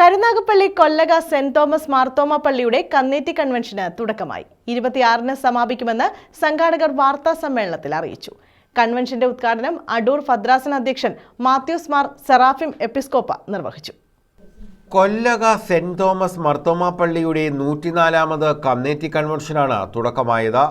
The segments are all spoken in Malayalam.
കരുനാഗപ്പള്ളി കൊല്ലക സെന്റ് തോമസ് മാർത്തോമ പള്ളിയുടെ കന്നേറ്റി കൺവെൻഷന് തുടക്കമായി. ഇരുപത്തിയാറിന് സമാപിക്കുമെന്ന് സംഘാടകർ വാർത്താ സമ്മേളനത്തിൽ അറിയിച്ചു. കൺവെൻഷന്റെ ഉദ്ഘാടനം അടൂർ ഫദ്രാസൻ അധ്യക്ഷൻ മാത്യൂസ് മാർ സെറാഫിം എപ്പിസ്കോപ്പ നിർവഹിച്ചു. കൊല്ലക സെന്റ് തോമസ് മർത്തോമാ പള്ളിയുടെ നൂറ്റിനാലാമത് കമ്മ്യൂണിറ്റി കൺവെൻഷനാണ് തുടക്കമായത്.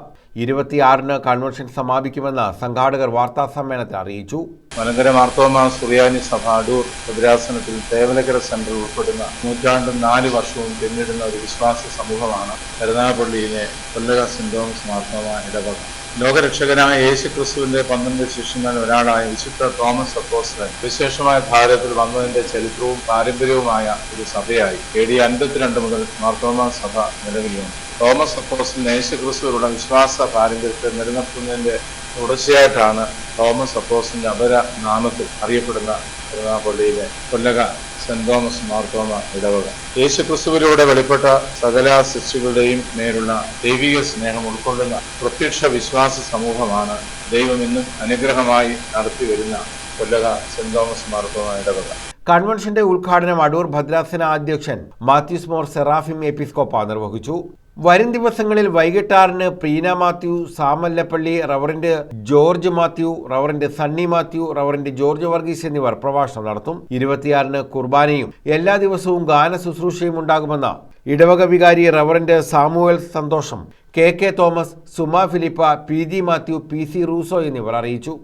ഇരുപത്തിയാറിന് കൺവെൻഷൻ സമാപിക്കുമെന്ന് സംഘാടകർ വാർത്താ സമ്മേളനത്തിൽ അറിയിച്ചു. മലങ്കര മാർത്തോമ സുറിയാനി സഭ അടൂർ ഭദ്രാസനത്തിൽ തേവലക്കര സെന്റർ ഉൾപ്പെടുന്ന നൂറ്റാണ്ടും നാല് വർഷവും പിന്നിടുന്ന ഒരു വിശ്വാസ സമൂഹമാണ് കരുനാഗപ്പള്ളിയിലെ കൊല്ലക സെന്റ് തോമസ് മാർത്തോമ ഇടവക. ലോകരക്ഷകനായ യേശു ക്രിസ്തുവിന്റെ പന്ത്രണ്ട് ശിഷ്യന്മാരിൽ ഒരാളായ വിശുദ്ധ തോമസ് അപ്പോസ്റ്റൻ വിശേഷമായ ഭാരതത്തിൽ വന്നതിന്റെ ചരിത്രവും പാരമ്പര്യവുമായ ഒരു സഭയായി. എ ഡി അൻപത്തിരണ്ട് മുതൽ മാർത്തോമ സഭ നിലവിൽ വന്നു. തോമസ് അപ്പോസ്റ്റൻ യേശു ക്രിസ്തുവിലുള്ള വിശ്വാസ പാരമ്പര്യത്തെ നിലനിർത്തുന്നതിന്റെ തുടർച്ചയായിട്ടാണ് തോമസ് അപ്പോസിന്റെ അപര നാമത്തിൽ അറിയപ്പെടുന്ന തിരുനാപ്പള്ളിയിലെ കൊല്ലക സെന്റ് തോമസ് മാർത്തോമ ഇടവക. യേശു ക്രിസ്തുവിലൂടെ വെളിപ്പെട്ട സകല ശിശുകളുടെയും മേലുള്ള ദൈവിക സ്നേഹം ഉൾക്കൊള്ളുന്ന പ്രത്യക്ഷ വിശ്വാസ സമൂഹമാണ് ദൈവം ഇന്നും അനുഗ്രഹമായി നടത്തി വരുന്ന കൊല്ലക സെന്റ് തോമസ് മാർത്തോമ ഇടവക. കൺവെൻഷന്റെ ഉദ്ഘാടനം അടൂർ ഭദ്രാസന അധ്യക്ഷൻ മാത്യൂസ് മോർ സെറാഫിം എപ്പിസ്കോപ്പ നിർവഹിച്ചു. വരും ദിവസങ്ങളിൽ വൈകിട്ട് ആറിന് പ്രീന മാത്യു സാമല്ലപ്പള്ളി റവറിന്റെ ജോർജ് മാത്യു റവറിന്റെ സണ്ണി മാത്യു റവറിന്റെ ജോർജ് വർഗീസ് എന്നിവർ പ്രഭാഷണം നടത്തും. ഇരുപത്തിയാറിന് കുർബാനയും എല്ലാ ദിവസവും ഗാന ശുശ്രൂഷയും ഉണ്ടാകുമെന്ന ഇടവക വികാരി റവറിന്റെ Samuel Santhosham K K Thomas Suma Philip P G Mathew P C Rousseau എന്നിവർ അറിയിച്ചു.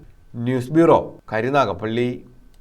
News bureau Karunagappally.